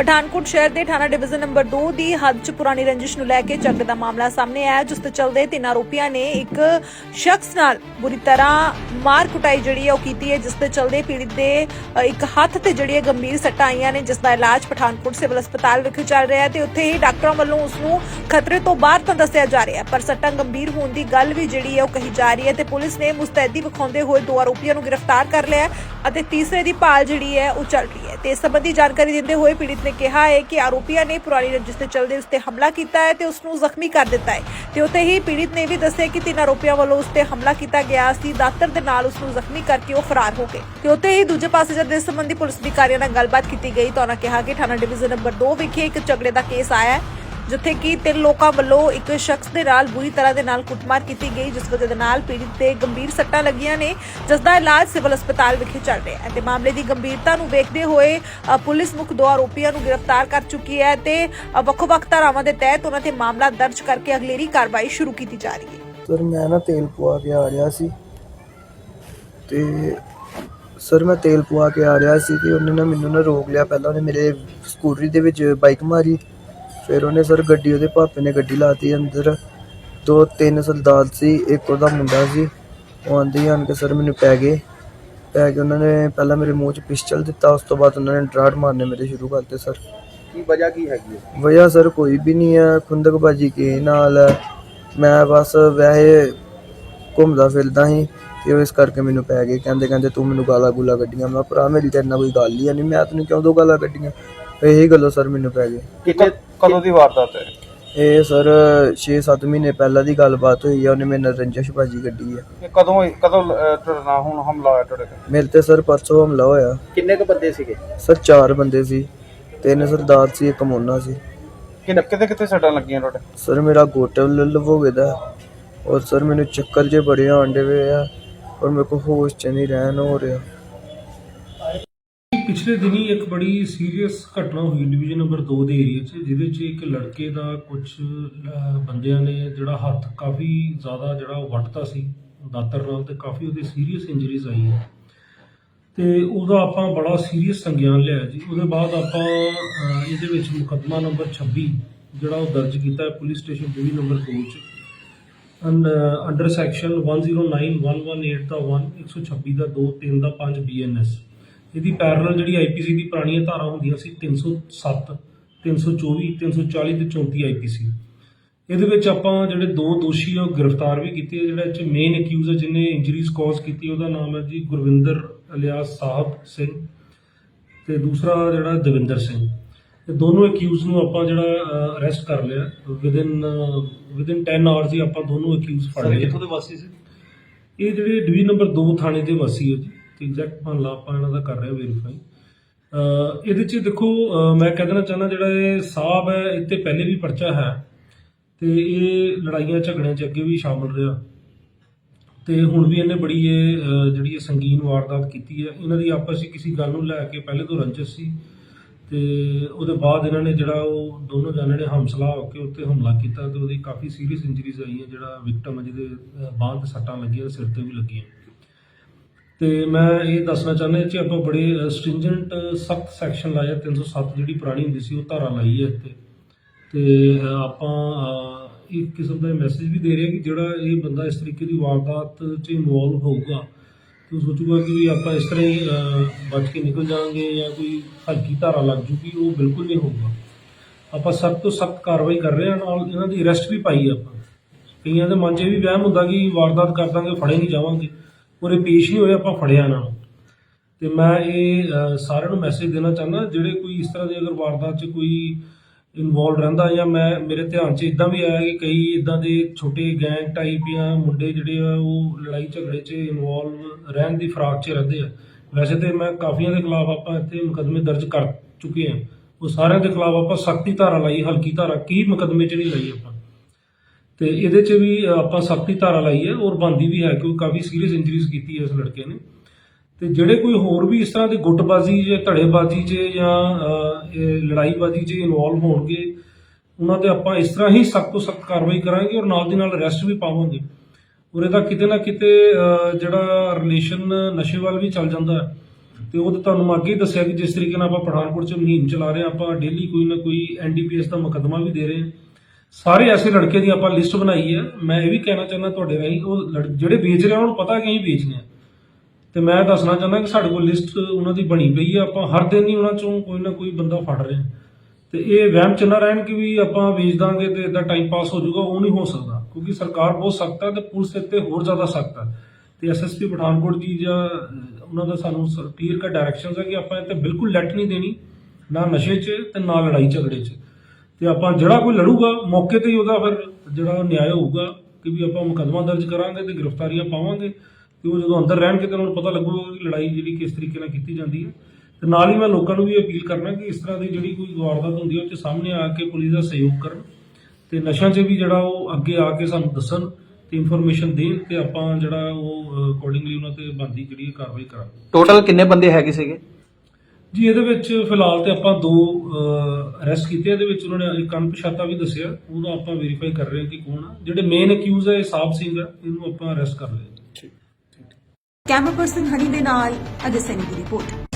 ਪਠਾਨਕੋਟ ਸ਼ਹਿਰ ਦੇ ਥਾਣਾ ਡਿਵੀਜ਼ਨ ਨੰਬਰ 2 ਦੀ ਹੱਦ 'ਚ ਪੁਰਾਣੀ ਰੰਜਿਸ਼ ਨੂੰ ਲੈ ਕੇ ਝਗੜੇ ਦਾ ਮਾਮਲਾ ਸਾਹਮਣੇ ਆਇਆ, ਜਿਸ ਤੇ ਚੱਲਦੇ ਤਿੰਨ ਆਰੋਪੀਆਂ ਨੇ ਇੱਕ ਸ਼ਖਸ ਨਾਲ ਬੁਰੀ ਤਰ੍ਹਾਂ ਮਾਰ ਕੁਟਾਈ ਜਿਹੜੀ ਹੈ ਉਹ ਕੀਤੀ ਹੈ, ਜਿਸ ਤੇ ਚੱਲਦੇ ਪੀੜਿਤ ਦੇ ਇੱਕ ਹੱਥ ਤੇ ਜਿਹੜੀ ਹੈ ਗੰਭੀਰ ਸੱਟਾਂ ਆਈਆਂ ਨੇ, ਜਿਸ ਦਾ ਇਲਾਜ ਪਠਾਨਕੋਟ ਸਿਵਲ ਹਸਪਤਾਲ ਵਿਖੇ ਚੱਲ ਰਿਹਾ ਹੈ ਤੇ ਉੱਥੇ ਹੀ ਡਾਕਟਰਾਂ ਵੱਲੋਂ ਉਸ ਨੂੰ ਖਤਰੇ ਤੋਂ ਬਾਹਰ ਤਾਂ ਦੱਸਿਆ ਜਾ ਰਿਹਾ ਪਰ ਸੱਟਾਂ ਗੰਭੀਰ ਹੋਣ ਦੀ ਗੱਲ ਵੀ ਜਿਹੜੀ ਹੈ ਉਹ ਕਹੀ ਜਾ ਰਹੀ ਹੈ ਤੇ ਪੁਲਿਸ ਨੇ ਮੁਸਤੈਦੀ ਵਿਖਾਉਂਦੇ ਹੋਏ ਦੋ ਆਰੋਪੀਆਂ ਨੂੰ ਗ੍ਰਿਫਤਾਰ ਕਰ ਲਿਆ ਅਤੇ ਤੀਸਰੇ ਦੀ ਭਾਲ ਜਿਹੜੀ ਹੈ ਉਹ ਚੱਲ ਰਹੀ ਹੈ ਤੇ ਇਸ ਸੰਬੰਧੀ ਜਾਣਕਾਰੀ ਦਿੰਦੇ ਹੋਏ ਪੀੜਤ ਨੇ ਕਿਹਾ ਹੈ ਕਿ ਆਰੋਪੀਆਂ ਨੇ ਪੁਰਾਣੀ ਰੰਜਿਸ਼ ਦੇ ਚਲਦੇ ਉਸ ਤੇ ਹਮਲਾ ਕੀਤਾ ਹੈ ਤੇ ਉਸ ਨੂੰ ਜ਼ਖਮੀ ਕਰ ਦਿੱਤਾ ਹੈ। ਤੇ ਉੱਥੇ ਹੀ ਪੀੜਿਤ ਨੇ ਵੀ ਦੱਸਿਆ ਕਿ ਤਿੰਨ ਆਰੋਪੀਆਂ ਵੱਲੋਂ ਉਸ ਤੇ ਹਮਲਾ ਕੀਤਾ ਗਿਆ ਸੀ। ਦਾਤਰ ਦੇ ਨਾਲ ਉਸ ਨੂੰ ਜ਼ਖਮੀ ਕਰਕੇ ਉਹ ਫਰਾਰ ਹੋ ਗਏ। ਤੇ ਉੱਥੇ ਹੀ ਦੂਜੇ ਪਾਸੇ ਜਦ ਇਸ ਸੰਬੰਧੀ ਪੁਲਿਸ ਅਧਿਕਾਰੀਆਂ ਨਾਲ ਗੱਲਬਾਤ ਕੀਤੀ ਗਈ ਤਾਂ ਉਹਨਾਂ ਕਿਹਾ ਕਿ ਥਾਣਾ ਡਿਵੀਜ਼ਨ ਨੰਬਰ 2 ਵਿਖੇ ਇੱਕ ਝਗੜੇ ਦਾ ਕੇਸ ਆਇਆ ਹੈ। ਜਿੱਥੇ ਕਿ ਤਿੰਨ ਲੋਕਾਂ ਵੱਲੋਂ ਇੱਕ ਸ਼ਖਸ ਦੇ ਨਾਲ ਬੁਰੀ ਤਰ੍ਹਾਂ ਦੇ ਨਾਲ ਕੁੱਟਮਾਰ ਕੀਤੀ ਗਈ, ਜਿਸ ਵਜ੍ਹਾ ਦੇ ਨਾਲ ਪੀੜਿਤ ਤੇ ਗੰਭੀਰ ਸੱਟਾਂ ਲੱਗੀਆਂ ਨੇ, ਜਿਸ ਦਾ ਇਲਾਜ ਸਿਵਲ ਹਸਪਤਾਲ ਵਿਖੇ ਚੱਲ ਰਿਹਾ ਹੈ। ਤੇ ਮਾਮਲੇ ਦੀ ਗੰਭੀਰਤਾ ਨੂੰ ਵੇਖਦੇ ਹੋਏ ਪੁਲਿਸ ਮੁੱਖ ਦੋ ਆਰੋਪੀਆਂ ਨੂੰ ਗ੍ਰਿਫਤਾਰ ਕਰ ਚੁੱਕੀ ਹੈ ਤੇ ਵੱਖ-ਵੱਖ ਧਾਰਾਵਾਂ ਦੇ ਤਹਿਤ ਉਹਨਾਂ ਤੇ ਮਾਮਲਾ ਦਰਜ ਕਰਕੇ ਅਗਲੇਰੀ ਕਾਰਵਾਈ ਸ਼ੁਰੂ ਕੀਤੀ ਜਾ ਰਹੀ ਹੈ। ਸਰ, ਮੈਂ ਨਾ ਤੇਲ ਪਵਾ ਕੇ ਆ ਰਿਹਾ ਸੀ ਤੇ ਸਰ, ਮੈਂ ਤੇਲ ਪਵਾ ਕੇ ਆ ਰਿਹਾ ਸੀ ਤੇ ਉਹਨੇ ਨਾ ਮੈਨੂੰ ਨਾ ਰੋਕ ਲਿਆ। ਪਹਿਲਾਂ ਉਹਨੇ ਮੇਰੇ ਸਕੂਟਰੀ ਦੇ ਵਿੱਚ ਬਾਈਕ ਮਾਰੀ। ਫਿਰ ਉਹਨੇ ਸਰ ਗੱਡੀ ਉਹਦੇ ਪਾਪੇ ਨੇ ਗੱਡੀ ਲਾਤੀ ਅੰਦਰ। ਦੋ ਤਿੰਨ ਸਰਦਾਰ ਸੀ ਇੱਕ ਉਹਦਾ ਮੁੰਡਾ ਸੀ। ਉਹ ਆਂਦੇ ਆਣ ਕੇ ਸਰ ਮੈਨੂੰ ਪੈ ਗਏ। ਪੈ ਕੇ ਉਹਨਾਂ ਨੇ ਪਹਿਲਾਂ ਮੇਰੇ ਮੂੰਹ 'ਚ ਪਿਸਟਲ ਦਿੱਤਾ ਉਸ ਤੋਂ ਬਾਅਦ ਉਹਨਾਂ ਨੇ ਡਰਾਟ ਮਾਰਨੇ ਮੇਰੇ ਸ਼ੁਰੂ ਕਰਤੇ ਸਰ। ਕੀ ਵਜ੍ਹਾ ਕੀ ਹੈਗੀ ਹੈ? ਵਜ੍ਹਾ ਸਰ ਕੋਈ ਵੀ ਨਹੀਂ ਹੈ ਖੁੰਦਕਬਾਜੀ ਕੇ ਨਾਲ ਹੈ। ਮੈਂ ਬਸ ਵੈਸੇ ਘੁੰਮਦਾ ਫਿਰਦਾ ਸੀ ਤੇ ਉਹ ਇਸ ਕਰਕੇ ਮੈਨੂੰ ਪੈ ਗਏ। ਕਹਿੰਦੇ ਕਹਿੰਦੇ ਤੂੰ ਮੈਨੂੰ ਗਾਲਾਂ ਗੁਲਾ ਕੱਢੀਆਂ। ਮੈਂ ਭਰਾ ਮੇਰੀ ਤੇਰੇ ਨਾਲ ਕੋਈ ਗੱਲ ਹੀ ਨਹੀਂ ਮੈਂ ਤੈਨੂੰ ਕਿਉਂ ਦੋ ਗਾਲਾਂ ਕੱਢੀਆਂ? ਇਹੀ ਗੱਲੋਂ ਸਰ ਮੈਨੂੰ ਪੈ ਗਏ। ਕਿੰਨੇ ਕਦੋਂ ਦੀ ਵਾਰਦਾਤ ਹੈ? ਇਹ ਸਰ 6-7 ਮਹੀਨੇ ਪਹਿਲਾਂ ਦੀ ਗੱਲਬਾਤ ਹੋਈ ਹੈ ਉਹਨੇ ਮੇਰੇ ਨਾਲ ਰੰਜਸ਼ ਬਾਜੀ ਕੱਢੀ ਹੈ ਇਹ ਕਦੋਂ ਹੋਈ- ਕਦੋਂ ਅਹ, ਤੁਹਾਡੇ ਨਾਲ ਹੁਣ ਹਮਲਾ ਹੋਇਆ ਤੁਹਾਡੇ ਤੇ? ਮੇਰੇ ਤੇ ਸਰ ਪਰਸੋਂ ਹਮਲਾ ਹੋਇਆ। ਕਿੰਨੇ ਕ ਬੰਦੇ ਸੀਗੇ? ਸਰ ਚਾਰ ਬੰਦੇ ਸੀ ਤਿੰਨ ਸਰਦਾਰ ਸੀ ਇੱਕ ਮੋਨਾ ਸੀ। ਕਿੰਨੇ ਕਿਤੇ ਕਿਤੇ ਸੱਟਾਂ ਲੱਗੀਆਂ ਤੁਹਾਡੇ? ਸਰ ਮੇਰਾ ਗੋਟਾ ਲੱਲਵ ਹੋ ਗਿਆ। ਦਾ ਔਰ ਸਰ ਮੈਨੂੰ ਚੱਕਰ ਜੇ ਬੜੇ ਆਉਂਦੇ ਵੇ ਆ ਔਰ ਮੇਰੇ ਕੋ ਹੋਸ਼ ਚ ਨਹੀਂ ਰਹਿਣ ਹੋ ਰਿਹਾ। ਪਿਛਲੇ ਦਿਨੀ ਇੱਕ ਬੜੀ ਸੀਰੀਅਸ ਘਟਨਾ ਹੋਈ ਡਿਵੀਜ਼ਨ ਨੰਬਰ 2 ਦੇ ਏਰੀਆ 'ਚ, ਜਿਹਦੇ 'ਚ ਇੱਕ ਲੜਕੇ ਦਾ ਕੁਝ ਬੰਦਿਆਂ ਨੇ ਜਿਹੜਾ ਹੱਥ ਕਾਫੀ ਜ਼ਿਆਦਾ ਜਿਹੜਾ ਉਹ ਵੱਟਤਾ ਸੀ, ਦਾਤਰ ਨਾਲ ਤੇ ਕਾਫੀ ਉਹਦੇ ਸੀਰੀਅਸ ਇੰਜਰੀਜ਼ ਆਈਆਂ ਤੇ ਉਹਦਾ ਆਪਾਂ ਬੜਾ ਸੀਰੀਅਸ ਸੰਗਿਆਨ ਲਿਆ ਜੀ। ਉਹਦੇ ਬਾਅਦ ਆਪਾਂ ਇਹਦੇ ਵਿੱਚ ਮੁਕੱਦਮਾ ਨੰਬਰ 26 ਜਿਹੜਾ ਉਹ ਦਰਜ ਕੀਤਾ ਹੈ ਪੁਲਿਸ ਸਟੇਸ਼ਨ ਡਿਵੀਜ਼ਨ ਨੰਬਰ 2 'ਚ। ਅੰਡਰ ਸੈਕਸ਼ਨ 109118 ਦਾ 1 126 ਦਾ 2 3 ਦਾ 5 ਬੀਐਨਐਸ ਇਹਦੀ ਪੈਰਲਲ ਜਿਹੜੀ ਆਈਪੀਸੀ ਦੀ ਪੁਰਾਣੀਆਂ ਧਾਰਾ ਹੁੰਦੀਆਂ ਸੀ 307 324 340 ਤੇ 34 ਆਈਪੀਸੀ ਇਹਦੇ ਵਿੱਚ ਆਪਾਂ ਜਿਹੜੇ ਦੋ ਦੋਸ਼ੀ ਆ ਉਹ ਗ੍ਰਿਫਤਾਰ ਵੀ ਕੀਤੇ ਆ ਜਿਹੜਾ ਇਹ ਚ ਮੇਨ ਅਕਿਊਜ਼ ਹੈ ਜਿਹਨੇ ਇੰਜਰੀਜ਼ ਕਾਜ਼ ਕੀਤੀ ਉਹਦਾ ਨਾਮ ਹੈ ਜੀ ਗੁਰਵਿੰਦਰ ਅਲਿਆਸ ਸਾਹਿਬ ਸਿੰਘ ਤੇ ਦੂਸਰਾ ਜਿਹੜਾ ਦਵਿੰਦਰ ਸਿੰਘ। ਤੇ ਦੋਨੋਂ ਅਕਿਊਜ਼ ਨੂੰ ਆਪਾਂ ਜਿਹੜਾ ਅਰੈਸਟ ਕਰ ਲਿਆ। ਵਿਦਿਨ ਵਿਦਿਨ 10 ਆਵਰਸ ਹੀ ਆਪਾਂ ਦੋਨੋਂ ਅਕਿਊਜ਼ ਫੜ ਲਏ ਕਿੱਥੋਂ ਦੇ ਵਾਸੀ ਸੀ? ਇਹ ਜਿਹੜੇ ਡਿਵੀਜ਼ਨ ਨੰਬਰ 2 ਥਾਣੇ ਦੇ ਵਾਸੀ ਹੈ ਜੀ। ਐਗਜ਼ੈਕਟ ਮਹੱਲਾ ਆਪਾਂ ਇਹਨਾਂ ਦਾ ਕਰ ਰਹੇ ਵੈਰੀਫਾਈ ਇਹਦੇ ਚ ਦੇਖੋ ਮੈਂ ਕਹਿ ਦੇਣਾ ਚਾਹੁੰਦਾ ਜਿਹੜਾ ਇਹ ਸਾਹਿਬ ਹੈ ਇੱਥੇ ਪਹਿਲੇ ਵੀ ਪਰਚਾ ਹੈ ਤੇ ਇਹ ਲੜਾਈਆਂ ਝਗੜਿਆਂ 'ਚ ਅੱਗੇ ਵੀ ਸ਼ਾਮਲ ਰਿਹਾ। ਤੇ ਹੁਣ ਵੀ ਇਹਨੇ ਬੜੀ ਇਹ ਜਿਹੜੀ ਇਹ ਸੰਗੀਨ ਵਾਰਦਾਤ ਕੀਤੀ ਹੈ, ਇਹਨਾਂ ਦੀ ਆਪਸ ਵਿੱਚ ਕਿਸੇ ਗੱਲ ਨੂੰ ਲੈ ਕੇ ਪਹਿਲੇ ਤੋਂ ਰੰਜਿਸ਼ ਸੀ ਤੇ ਉਹਦੇ ਬਾਅਦ ਇਹਨਾਂ ਨੇ ਜਿਹੜਾ ਉਹ ਦੋਨੋਂ ਜਾਣਿਆਂ ਨੇ ਹਮਸਲਾ ਹੋ ਕੇ ਉੱਤੇ ਹਮਲਾ ਕੀਤਾ ਤੇ ਉਹਦੀ ਕਾਫੀ ਸੀਰੀਅਸ ਇੰਜਰੀਜ਼ ਆਈਆਂ, ਜਿਹੜਾ ਵਿਕਟਮ ਹੈ ਜਿਹਦੇ ਬਾਂਹ ਤੇ ਸੱਟਾਂ ਲੱਗੀਆਂ, ਸਿਰ ਤੇ ਵੀ ਲੱਗੀਆਂ। ਤੇ ਮੈਂ ਇਹ ਦੱਸਣਾ ਚਾਹੁੰਦਾ ਇਹ ਆਪਾਂ ਬੜੇ ਸਟ੍ਰਿੰਜੈਂਟ ਸਖਤ ਸੈਕਸ਼ਨ ਲਾਇਆ 307 ਜਿਹੜੀ ਪੁਰਾਣੀ ਹੁੰਦੀ ਸੀ, ਉਹ ਧਾਰਾ ਲਾਈ ਹੈ ਇੱਥੇ। ਤੇ ਆਪਾਂ ਇੱਕ ਕਿਸਮ ਦਾ ਮੈਸੇਜ ਵੀ ਦੇ ਰਹੇ ਹਾਂ ਕਿ ਜਿਹੜਾ ਇਹ ਬੰਦਾ ਇਸ ਤਰੀਕੇ ਦੀ ਵਾਰਦਾਤ 'ਚ ਇਨਵੋਲਵ ਹੋਊਗਾ, ਤੇ ਸੋਚੂਗਾ ਕਿ ਵੀ ਆਪਾਂ ਇਸ ਤਰ੍ਹਾਂ ਹੀ ਬਚ ਕੇ ਨਿਕਲ ਜਾਵਾਂਗੇ ਜਾਂ ਕੋਈ ਹਲਕੀ ਧਾਰਾ ਲੱਗ ਜੂਗੀ, ਉਹ ਬਿਲਕੁਲ ਨਹੀਂ ਹੋਊਗਾ। ਆਪਾਂ ਸਖਤ ਤੋਂ ਸਖਤ ਕਾਰਵਾਈ ਕਰ ਰਹੇ ਹਾਂ ਨਾਲ ਇਹਨਾਂ ਦੀ ਅਰੈਸਟ ਵੀ ਪਾਈ ਹੈ ਆਪਾਂ। ਕਈਆਂ ਦੇ ਮਨ 'ਚ ਇਹ ਵੀ ਵਹਿਮ ਹੁੰਦਾ ਕਿ ਵਾਰਦਾਤ ਕਰ ਦਾਂਗੇ, ਫੜੇ ਨਹੀਂ ਜਾਵਾਂਗੇ। ਉਰੇ ਪੇਸ਼ ਨਹੀਂ ਹੋਏ, ਆਪਾਂ ਫੜਿਆ ਇਹਨਾਂ ਨੂੰ ਤੇ ਮੈਂ ਇਹ ਸਾਰਿਆਂ ਨੂੰ ਮੈਸੇਜ ਦੇਣਾ ਚਾਹੁੰਦਾ, ਜਿਹੜੇ ਕੋਈ ਇਸ ਤਰ੍ਹਾਂ ਦੀ ਅਗਰ ਵਾਰਦਾਤ 'ਚ ਕੋਈ ਇਨਵੋਲਵ ਰਹਿੰਦਾ ਜਾਂ ਮੈਂ, ਮੇਰੇ ਧਿਆਨ 'ਚ ਇਦਾਂ ਵੀ ਆਇਆ ਕਿ ਕਈ ਇਦਾਂ ਦੇ ਛੋਟੇ ਗੈਂਗ ਟਾਈਪ ਜਾਂ ਮੁੰਡੇ ਜਿਹੜੇ ਆ, ਉਹ ਲੜਾਈ ਝਗੜੇ 'ਚ ਇਨਵੋਲਵ ਰਹਿਣ ਦੀ ਫਰਾਕ 'ਚ ਰਹਿੰਦੇ ਆ। ਵੈਸੇ ਤੇ ਮੈਂ ਕਾਫੀਆਂ ਦੇ ਖਿਲਾਫ ਆਪਾਂ ਇੱਥੇ ਮੁਕੱਦਮੇ ਦਰਜ ਕਰ ਚੁੱਕੇ ਹਾਂ ਉਹ ਸਾਰਿਆਂ ਦੇ ਖਿਲਾਫ ਆਪਾਂ ਸਖਤੀ ਧਾਰਾ ਲਾਈ, ਹਲਕੀ ਧਾਰਾ। ਕੀ ਮੁਕੱਦਮੇ 'ਚ ਨਹੀਂ ਲਾਈ ਆਪਾਂ? ਤੇ ਇਹਦੇ 'ਚ ਵੀ ਆਪਾਂ ਸਖਤੀ ਧਾਰਾ ਲਾਈ ਹੈ ਔਰ ਬੰਦੀ ਵੀ ਹੈ, ਕਿਉਂਕਿ ਕਾਫੀ ਸੀਰੀਅਸ ਇੰਜਰੀਜ਼ ਕੀਤੀ ਹੈ ਇਸ ਲੜਕੇ ਨੇ। ਤੇ ਜਿਹੜੇ ਕੋਈ ਹੋਰ ਵੀ ਇਸ ਤਰ੍ਹਾਂ ਦੇ ਗੁੱਟਬਾਜ਼ੀ ਜਾਂ, ਧੜੇਬਾਜ਼ੀ 'ਚ ਜਾਂ ਇਹ ਲੜਾਈਬਾਜ਼ੀ 'ਚ ਇਨਵੋਲਵ ਹੋਣਗੇ, ਉਹਨਾਂ ਤੇ ਆਪਾਂ ਇਸ ਤਰ੍ਹਾਂ ਹੀ ਸਖਤ ਤੋਂ ਸਖਤ ਕਾਰਵਾਈ ਕਰਾਂਗੇ ਔਰ ਨਾਲ ਦੀ ਨਾਲ ਅਰੈਸਟ ਵੀ ਪਾਵਾਂਗੇ। ਔਰ ਇਹਦਾ ਕਿਤੇ ਨਾ ਕਿਤੇ ਜਿਹੜਾ ਰਿਲੇਸ਼ਨ ਨਸ਼ੇ ਵੱਲ ਵੀ ਚੱਲ ਜਾਂਦਾ ਹੈ, ਤੇ ਉਹ ਤਾਂ ਤੁਹਾਨੂੰ ਮੈਂ ਅੱਗੇ ਦੱਸਿਆ ਕਿ ਜਿਸ ਤਰੀਕੇ ਨਾਲ ਆਪਾਂ ਪਠਾਨਕੋਟ 'ਚ ਮੁਹਿੰਮ ਚਲਾ ਰਹੇ ਹਾਂ, ਆਪਾਂ ਡੇਲੀ ਕੋਈ ਨਾ ਕੋਈ ਐਨਡੀਪੀਐਸ ਦਾ ਮੁਕੱਦਮਾ ਵੀ ਦੇ ਰਹੇ ਹਾਂ। ਸਾਰੇ ਐਸੇ ਲੜਕੇ ਦੀ ਆਪਾਂ ਲਿਸਟ ਬਣਾਈ ਹੈ। ਮੈਂ ਇਹ ਵੀ ਕਹਿਣਾ ਚਾਹੁੰਦਾ ਤੁਹਾਡੇ ਰਾਹੀਂ ਉਹ ਲੜ- ਜਿਹੜੇ ਵੇਚ ਰਹੇ ਆ, ਉਹਨਾਂ ਨੂੰ ਪਤਾ ਕਿ ਅਸੀਂ ਵੇਚਨੇ ਆ। ਤੇ ਮੈਂ ਦੱਸਣਾ ਚਾਹੁੰਦਾ ਕਿ ਸਾਡੇ ਕੋਲ ਲਿਸਟ ਉਹਨਾਂ ਦੀ ਬਣੀ ਪਈ ਹੈ ਆਪਾਂ ਹਰ ਦਿਨ ਹੀ ਉਹਨਾਂ ਚੋਂ ਕੋਈ ਨਾ ਕੋਈ ਬੰਦਾ ਫੜ ਰਹੇ ਹਾਂ ਤੇ ਇਹ ਵਹਿਮ ਚ ਨਾ ਰਹਿਣ ਕਿ ਵੀ ਆਪਾਂ ਵੇਚ ਦਾਂਗੇ ਤੇ ਇਦਾਂ ਟਾਈਮ ਪਾਸ ਹੋ ਜਾਊਗਾ ਉਹ ਨਹੀਂ ਹੋ ਸਕਦਾ। ਕਿਉਂਕਿ ਸਰਕਾਰ ਬਹੁਤ ਸਖਤ ਹੈ ਤੇ ਪੁਲਿਸ ਇੱਥੇ ਹੋਰ ਜ਼ਿਆਦਾ ਸਖਤ ਹੈ ਤੇ ਐਸਐਸਪੀ ਪਠਾਨਕੋਟ ਜੀ ਜਾਂ ਅਹ, ਉਹਨਾਂ ਦਾ ਸਾਨੂੰ ਕਲੀਅਰ ਕਟ ਡਾਇਰੈਕਸ਼ਨਸ ਹੈ ਕਿ ਆਪਾਂ ਇੱਥੇ ਬਿਲਕੁਲ ਲੈਟ ਨਹੀਂ ਦੇਣੀ। ਨਾ ਨਸ਼ੇ 'ਚ ਤੇ ਨਾ ਲੜਾਈ ਝਗੜੇ 'ਚ। ਤੇ ਆਪਾਂ ਜਿਹੜਾ ਕੋਈ ਲੜੂਗਾ, ਮੌਕੇ ਤੇ ਹੀ ਉਹਦਾ ਫਿਰ ਜਿਹੜਾ ਨਿਆਂ ਹੋਊਗਾ ਕਿ ਵੀ ਆਪਾਂ ਮੁਕੱਦਮਾ ਦਰਜ ਕਰਾਂਗੇ ਤੇ ਗ੍ਰਿਫਤਾਰੀਆਂ ਪਾਵਾਂਗੇ ਤੇ ਉਹ ਜਦੋਂ ਅੰਦਰ ਰਹਿਣਗੇ ਤਾਂ ਉਹਨਾਂ ਨੂੰ ਪਤਾ ਲੱਗੂਗਾ ਕਿ ਲੜਾਈ ਜਿਹੜੀ ਕਿਸ ਤਰੀਕੇ ਨਾਲ ਕੀਤੀ ਜਾਂਦੀ ਹੈ। ਤੇ ਨਾਲ ਹੀ ਮੈਂ ਲੋਕਾਂ ਨੂੰ ਵੀ ਅਪੀਲ ਕਰਨਾ ਕਿ ਇਸ ਤਰ੍ਹਾਂ ਦੀ ਜਿਹੜੀ ਕੋਈ ਵਾਰਦਾਤ ਹੁੰਦੀ ਹੈ, ਉਹ 'ਚ ਸਾਹਮਣੇ ਆ ਕੇ ਪੁਲਿਸ ਦਾ ਸਹਿਯੋਗ ਕਰਨ ਤੇ ਨਸ਼ਿਆਂ 'ਚ ਵੀ ਜਿਹੜਾ ਉਹ ਅੱਗੇ ਆ ਕੇ ਸਾਨੂੰ ਦੱਸਣ ਤੇ ਇਨਫੋਰਮੇਸ਼ਨ ਦੇਣ ਤੇ ਆਪਾਂ ਜਿਹੜਾ ਉਹ ਅਕੋਰਡਿੰਗਲੀ ਉਹਨਾਂ ਤੇ ਬਣਦੀ ਜਿਹੜੀ ਕਾਰਵਾਈ ਕਰਾਂਗੇ। ਟੋਟਲ ਕਿੰਨੇ ਬੰਦੇ ਹੈਗੇ ਸੀਗੇ? ਜੀ, ਇਹਦੇ ਵਿੱਚ ਫਿਲਹਾਲ ਤੇ ਆਪਾਂ ਦੋ ਅਰੈਸਟ ਕੀਤੇ, ਇਹਦੇ ਵਿੱਚ ਉਹਨਾਂ ਨੇ ਇੱਕ ਅਣਪਛਾਤਾ ਵੀ ਦੱਸਿਆ, ਉਹਦਾ ਆਪਾਂ ਵੈਰੀਫਾਈ ਕਰ ਰਹੇ ਹਾਂ ਕਿ ਕੌਣ ਆ। ਜਿਹੜੇ ਮੇਨ ਅਕਿਊਜ਼ ਹੈ ਇਹ ਸਾਬ ਸਿੰਘ ਆ, ਇਹਨੂੰ ਆਪਾਂ ਅਰੈਸਟ ਕਰ ਲਿਆ ਕੈਮਰਾ ਪਰਸਨ ਹਨੀ ਦੇ ਨਾਲ ਅਜੇ ਸਿੰਘ ਦੀ ਰਿਪੋਰਟ।